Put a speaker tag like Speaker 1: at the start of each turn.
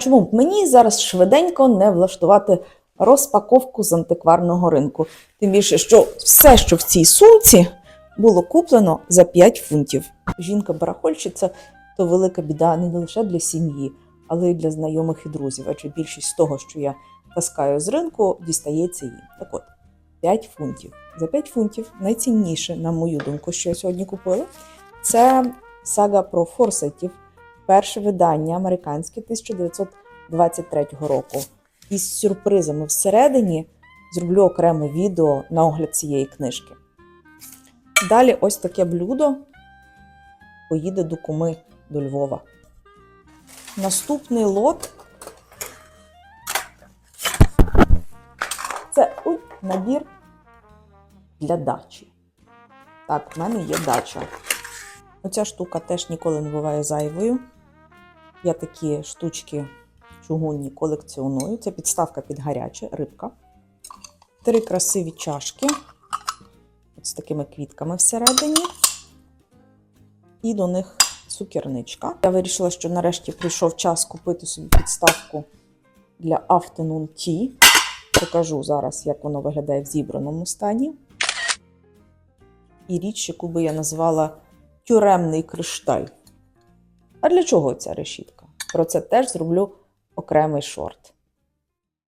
Speaker 1: Чому б мені зараз швиденько не влаштувати розпаковку з антикварного ринку? Тим більше, що все, що в цій сумці, було куплено за 5 фунтів. Жінка-барахольщиця то велика біда не лише для сім'ї, але й для знайомих і друзів. Адже більшість того, що я таскаю з ринку, дістається їм. Так от, 5 фунтів. За 5 фунтів найцінніше, на мою думку, що я сьогодні купила, це сага про форсайтів, перше видання американське 1923 року. Із сюрпризами всередині зроблю окреме відео на огляд цієї книжки. Далі ось таке блюдо поїде до куми до Львова. Наступний лот це ой, набір для дачі. Так, в мене є дача. Оця штука теж ніколи не буває зайвою. Я такі штучки чугунні колекціоную. Це підставка під гаряче, рибка. Три красиві чашки. От з такими квітками всередині. І до них цукерничка. Я вирішила, що нарешті прийшов час купити собі підставку для afternoon tea. Покажу зараз, як воно виглядає в зібраному стані. І річ, яку би я назвала тюремний кришталь. А для чого ця решітка? Про це теж зроблю окремий шорт.